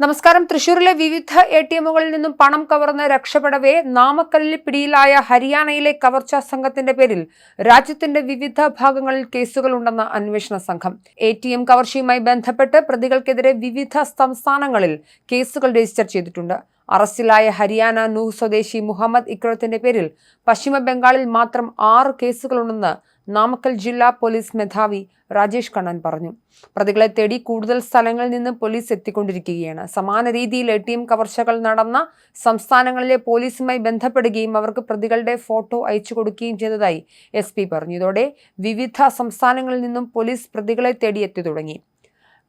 നമസ്കാരം. തൃശൂരിലെ വിവിധ എ ടി എമ്മുകളിൽ നിന്നും പണം കവർന്ന് രക്ഷപ്പെടവേ നാമക്കല്ലിൽ പിടിയിലായ ഹരിയാനയിലെ കവർച്ചാ സംഘത്തിന്റെ പേരിൽ രാജ്യത്തിന്റെ വിവിധ ഭാഗങ്ങളിൽ കേസുകൾ കേസുകളുണ്ടെന്ന അന്വേഷണ സംഘം. എ ടി എം കവർച്ചയുമായി ബന്ധപ്പെട്ട് പ്രതികൾക്കെതിരെ വിവിധ സംസ്ഥാനങ്ങളിൽ കേസുകൾ രജിസ്റ്റർ ചെയ്തിട്ടുണ്ട്. അറസ്റ്റിലായ ഹരിയാന നൂഹ് സ്വദേശി മുഹമ്മദ് ഇക്രത്തിന്റെ പേരിൽ പശ്ചിമ ബംഗാളിൽ മാത്രം ആറ് കേസുകളുണ്ടെന്ന് നാമക്കൽ ജില്ലാ പോലീസ് മേധാവി രാജേഷ് കണ്ണൻ പറഞ്ഞു. പ്രതികളെ തേടി കൂടുതൽ സ്ഥലങ്ങളിൽ നിന്ന് പോലീസ് എത്തിക്കൊണ്ടിരിക്കുകയാണ്. സമാന രീതിയിൽ എ ടി എം കവർച്ചകൾ നടന്ന സംസ്ഥാനങ്ങളിലെ പോലീസുമായി ബന്ധപ്പെടുകയും അവർക്ക് പ്രതികളുടെ ഫോട്ടോ അയച്ചു കൊടുക്കുകയും ചെയ്തതായി എസ് പി പറഞ്ഞു. ഇതോടെ വിവിധ സംസ്ഥാനങ്ങളിൽ നിന്നും പോലീസ് പ്രതികളെ തേടി എത്തി തുടങ്ങി.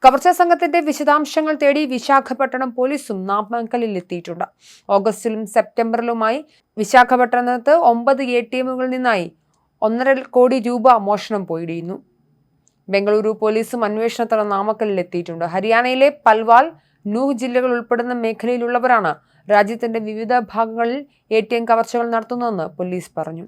കവർച്ചാ സംഘത്തിന്റെ വിശദാംശങ്ങൾ തേടി വിശാഖപട്ടണം പോലീസും നാമക്കലിൽ എത്തിയിട്ടുണ്ട്. ഓഗസ്റ്റിലും സെപ്റ്റംബറിലുമായി വിശാഖപട്ടണത്ത് ഒമ്പത് എ ടി എമ്മുകളിൽ നിന്നായി ഒന്നര കോടി രൂപ മോഷണം പോയിടിയുന്നു. ബംഗളൂരു പോലീസും അന്വേഷണത്തിന് നാമക്കലിൽ എത്തിയിട്ടുണ്ട് ഹരിയാനയിലെ പൽവാൽ നൂഹ് ജില്ലകൾ ഉൾപ്പെടുന്ന മേഖലയിലുള്ളവരാണ് രാജ്യത്തിന്റെ വിവിധ ഭാഗങ്ങളിൽ എ ടി എം കവർച്ചകൾ നടത്തുന്നതെന്ന് പോലീസ് പറഞ്ഞു.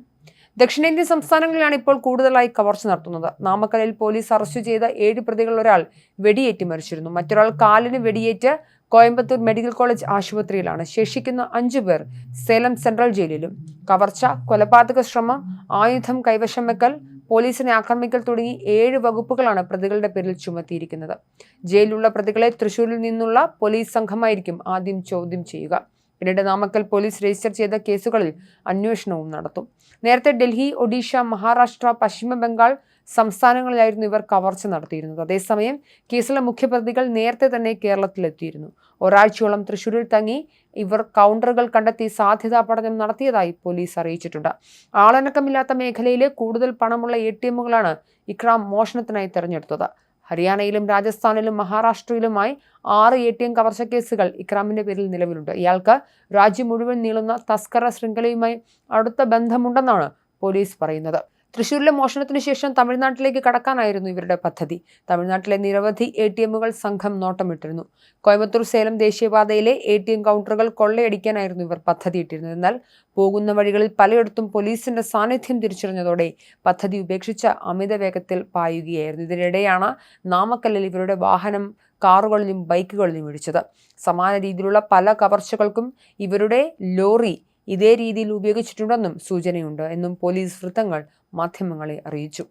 ദക്ഷിണേന്ത്യൻ സംസ്ഥാനങ്ങളിലാണ് ഇപ്പോൾ കൂടുതലായി കവർച്ച നടത്തുന്നത്. നാമക്കലിൽ പോലീസ് അറസ്റ്റ് ചെയ്ത ഏഴ് പ്രതികളിൽ ഒരാൾ വെടിയേറ്റ് മരിച്ചിരുന്നു. മറ്റൊരാൾ കാലിന് വെടിയേറ്റ് കോയമ്പത്തൂർ മെഡിക്കൽ കോളേജ് ആശുപത്രിയിലാണ്. ശേഷിക്കുന്ന അഞ്ചു പേർ സേലം സെൻട്രൽ ജയിലിലും. കവർച്ച കൊലപാതക ശ്രമം ആയുധം കൈവശം വെക്കൽ പോലീസിനെ ആക്രമിക്കൽ തുടങ്ങി ഏഴ് വകുപ്പുകളാണ് പ്രതികളുടെ പേരിൽ ചുമത്തിയിരിക്കുന്നത്. ജയിലിലുള്ള പ്രതികളെ തൃശൂരിൽ നിന്നുള്ള പോലീസ് സംഘമായിരിക്കും ആദ്യം ചോദ്യം ചെയ്യുക. പിന്നീട് നാമക്കൽ പോലീസ് രജിസ്റ്റർ ചെയ്ത കേസുകളിൽ അന്വേഷണവും നടത്തും. നേരത്തെ ഡൽഹി ഒഡീഷ മഹാരാഷ്ട്ര പശ്ചിമ ബംഗാൾ സംസ്ഥാനങ്ങളിലായിരുന്നു ഇവർ കവർച്ച നടത്തിയിരുന്നത്. അതേസമയം കേസിലെ മുഖ്യപ്രതികൾ നേരത്തെ തന്നെ കേരളത്തിലെത്തിയിരുന്നു. ഒരാഴ്ചയോളം തൃശൂരിൽ തങ്ങി ഇവർ കൗണ്ടറുകൾ കണ്ടെത്തി സാധ്യതാ പഠനം നടത്തിയതായി പോലീസ് അറിയിച്ചിട്ടുണ്ട്. ആളനക്കമില്ലാത്ത മേഖലയിലെ കൂടുതൽ പണമുള്ള എ ടി എമ്മുകളാണ് ഇക്രാം മോഷണത്തിനായി തെരഞ്ഞെടുത്തത്. ഹരിയാനയിലും രാജസ്ഥാനിലും മഹാരാഷ്ട്രയിലുമായി ആറ് എ ടി എം കവർച്ച കേസുകൾ ഇക്രാമിന്റെ പേരിൽ നിലവിലുണ്ട്. ഇയാൾക്ക് രാജ്യം മുഴുവൻ നീളുന്ന തസ്കര ശൃംഖലയുമായി അടുത്ത ബന്ധമുണ്ടെന്നാണ് പോലീസ് പറയുന്നത്. തൃശൂരിലെ മോഷണത്തിന് ശേഷം തമിഴ്നാട്ടിലേക്ക് കടക്കാനായിരുന്നു ഇവരുടെ പദ്ധതി. തമിഴ്നാട്ടിലെ നിരവധി എ ടി എമ്മുകൾ സംഘം നോട്ടമിട്ടിരുന്നു. കോയമ്പത്തൂർ സേലം ദേശീയപാതയിലെ എ ടി എം കൗണ്ടറുകൾ കൊള്ളയടിക്കാനായിരുന്നു ഇവർ പദ്ധതിയിട്ടിരുന്നത്. എന്നാൽ പോകുന്ന വഴികളിൽ പലയിടത്തും പോലീസിന്റെ സാന്നിധ്യം തിരിച്ചറിഞ്ഞതോടെ പദ്ധതി ഉപേക്ഷിച്ച അമിത വേഗത്തിൽ പായുകയായിരുന്നു. ഇതിനിടെയാണ് നാമക്കല്ലിൽ ഇവരുടെ വാഹനം കാറുകളിലും ബൈക്കുകളിലും ഇടിച്ചത്. സമാന രീതിയിലുള്ള പല കവർച്ചകൾക്കും ഇവരുടെ ലോറി ഇതേ രീതിയിൽ ഉപയോഗിച്ചിട്ടുണ്ടെന്നും സൂചനയുണ്ട്. എന്നും പോലീസ് വൃത്തങ്ങൾ മാധ്യമങ്ങളെ അറിയിച്ചു